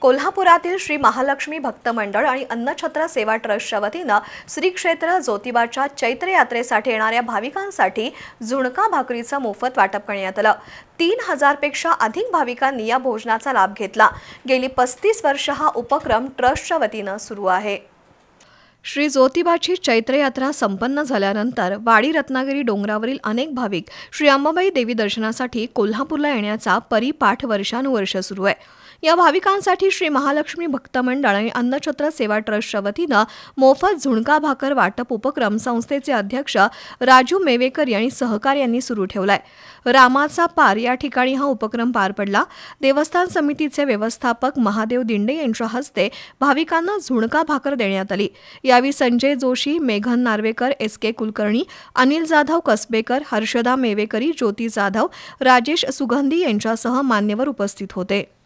कोल्हापुरातील श्री महालक्ष्मी भक्त मंडळ आणि अन्नछत्र सेवा ट्रस्टच्या वतीनं श्री क्षेत्र ज्योतिबाच्या चैत्र यात्रेसाठी येणाऱ्या भाविकांसाठी झुणका भाकरीचं मोफत वाटप करण्यात आलं. तीन हजारपेक्षा अधिक भाविकांनी या भोजनाचा लाभ घेतला. गेली पस्तीस वर्ष हा उपक्रम ट्रस्टच्या वतीनं सुरू आहे. श्री ज्योतिबाची चैत्र यात्रा संपन्न झाल्यानंतर वाडी रत्नागिरी डोंगरावरील अनेक भाविक श्री अंबाबाई देवी दर्शनासाठी कोल्हापूरला येण्याचा परिपाठ वर्षानुवर्ष सुरू आहे. या भाविकांसाठी श्री महालक्ष्मी भक्त मंडळ आणि अन्नछत्र सेवा ट्रस्टच्या वतीनं मोफत झुणका भाकर वाटप उपक्रम संस्थेचे अध्यक्ष राजू मेवेकर यांनी सहकार्यांनी सुरू ठेवलाय. रामाचा पार या ठिकाणी हा उपक्रम पार पडला. देवस्थान समितीचे व्यवस्थापक महादेव दिंडे यांच्या हस्ते भाविकांना झुणका भाकर देण्यात आली. यावेळी संजय जोशी मेघन नार्वेकर एस के कुलकर्णी अनिल जाधव कसबेकर हर्षदा मेवेकरी ज्योती जाधव राजेश सुगंधी यांच्यासह मान्यवर उपस्थित होते.